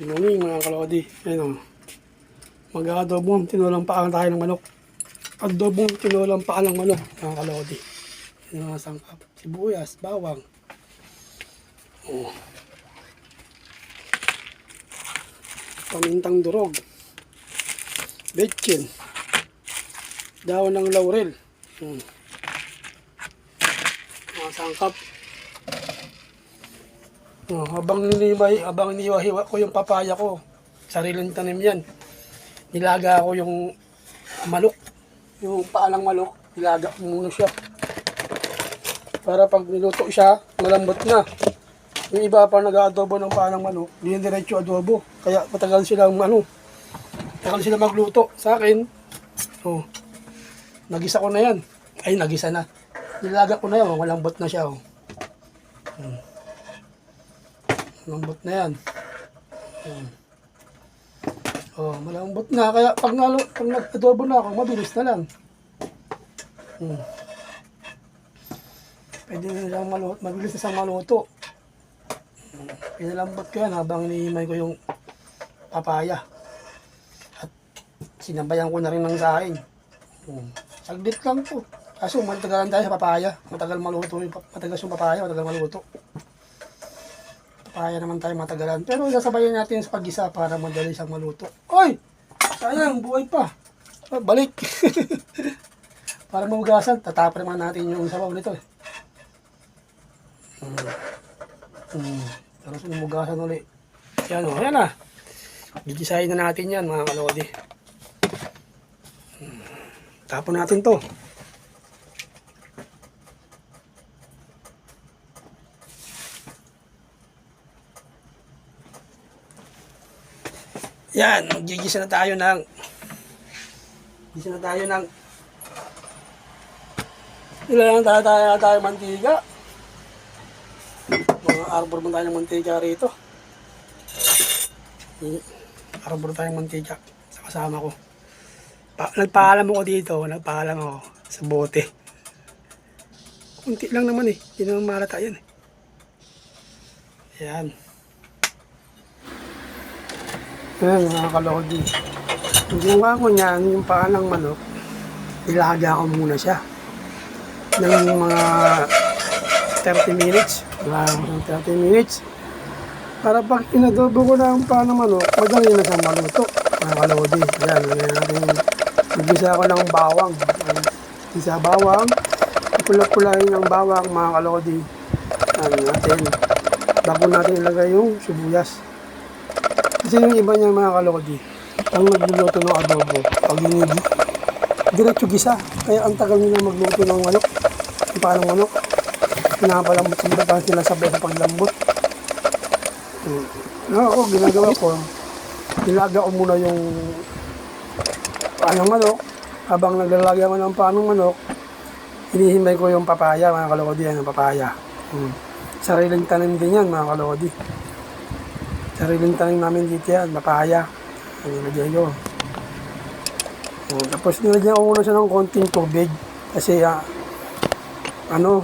Morning mga kalodi. Ayun o. Mag-aadobong tinulang paa tayo ng manok. Adobong tinulang paa ng manok mga kalodi. Yung mga sangkap. Sibuyas, bawang. Oh. Pamintang durog. Betchin. Dahon ng laurel. Hmm. Mga sangkap. Oh, habang nilibay, habang iniwahiwa ko yung papaya ko, sariling tanim yan. Nilaga ko yung malok, yung paalang malok, nilaga ko muna siya. Para pag niluto siya, malambot na. Yung iba pa nag-adobo ng paalang manok, hindi yan diretso adobo. Kaya matagal silang ano, matagal sila magluto. Sa akin, oh, nagisa ko na yan. Ay, nagisa na. Nilaga ko na yan, oh, malambot na siya. Oh. Malambot na yan. Ayan. Oh, malambot na. Kaya pag, nalo, pag nag-adobo na ako, mabilis na lang. Hmm. Pwede na lang maluto. Mabilis na siyang maluto. Hmm. Pinalambot ko yan habang hinihimay ko yung papaya. At sinabayan ko na rin ng saing. Hmm. Saglit lang to. Kaso matagalan tayo sa papaya. Matagal maluto. Matagal yung papaya, matagal maluto. Papaya naman tayo matagalan. Pero sasabayan natin sa pag-isa para madali siyang maluto. Oy! Sayang, buhay pa. Ah, balik. para mahugasan, tatapon naman natin yung sabaw nito eh. Hmm. Hmm. Tapos umugasan ulit. Yan o, yan na. Gigisahin na natin yan mga kalodi. Hmm. Tapon natin to. Yan, magigisa na tayo ng Gisa na tayo ng Ilan tayo tayo tayo mantiga. Mga arbor mo tayo ng mantiga rito. I- Arbor tayong mantiga sa kasama ko. Pa, nagpaalam ako dito, nagpaalam ako sa bote. Kunti lang naman eh, hindi naman malata yan eh. Yan. Ayan, mga kalodi. Ang ginawa ko niyan, yung paa ng manok, ilaga ko muna siya. Ng mga 30 minutes. Ng 30 minutes. Para pag inadobo ko na ang paa ng manok, madali na siyang maluto. Mga kalodi. Ayan, lagyan natin. Nagisa ko ng bawang. Ayan, Isa bawang. Pula-pulahin ng bawang, mga kalodi. Ano natin. Bago natin ilagay yung sibuyas. Kasi yung iba niya mga kalodi, ang nagluluto ng adobo, pag hindi, diretso gisa. Kaya ang tagal nila magluto ng manok, yung paano manok, pinapalambot sila pa sila sabay sa paglambot. Hmm. No, ako, ginagawa ko, nilaga ko muna yung paanong manok, habang naglalagay ako ng paanong manok, hinihimay ko yung papaya, mga kalodi, yan, yung papaya. Hmm. Sariling tanim din yan, mga kalodi. Sariling tanim namin dito yan, papaya. Ang nilagay ko. Oh, tapos nilagyan ko muna siya ng konting tubig. Kasi ah, ano,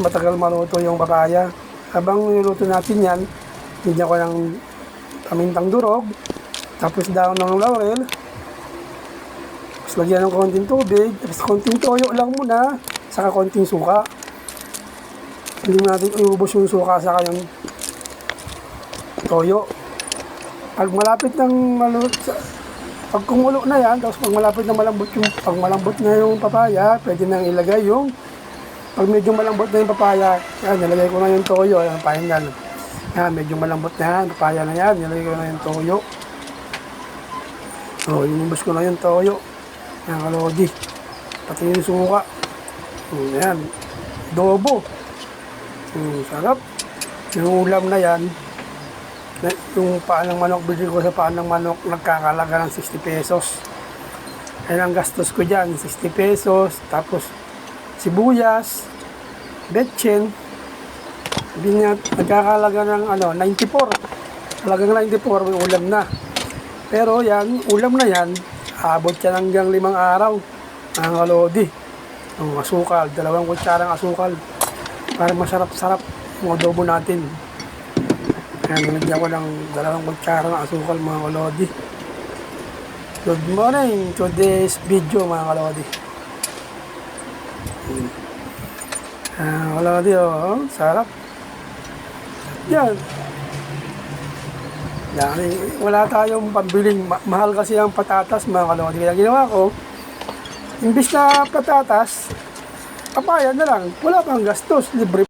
matagal maluto yung papaya. Habang niluto natin yan, nilagyan ko ng pamintang durog. Tapos daon ng laurel. Tapos lagyan ng konting tubig. Tapos konting toyo lang muna. Saka konting suka. Hindi natin iubos yung suka sa kanyang toyo. Pag malapit ng maluto, pag kumulo na yan, tapos pag malapit na malambot yung, pag malambot na yung papaya, pwede nang ilagay yung, pag medyo malambot na yung papaya, yan, nilagay ko na yung toyo, yan, final. Yan, medyo malambot na yan, papaya na yan, nilagay ko na yung toyo. So, inubos ko na yung toyo. Yan, kalodi. Pati yung suka. Hmm, Yan, dobo. Hmm, sarap. Yung ulam na yan, yung paan ng manok, bili ko sa paan ng manok, nagkakalaga ng 60 pesos. Ayun ang gastos ko dyan, 60 pesos. Tapos, sibuyas, betchin, hindi niya, nagkakalaga ng ano, 94. Talagang 94, may ulam na. Pero yan, ulam na yan, abot yan hanggang limang araw. Ang kalodi. Ang asukal, dalawang kutsarang asukal. Para masarap-sarap yung adobo natin. Ayan, nilagyan ko ng dalawang kutsara ng asukal mga kalodi. Good morning to this video mga kalodi. Ah, kalodi oh, sarap. Yan. Dami, wala tayong pambiling. Ma- mahal kasi ang patatas mga kalodi. Kaya ginawa ko, imbis na patatas, papaya na lang. Wala pang gastos. Libre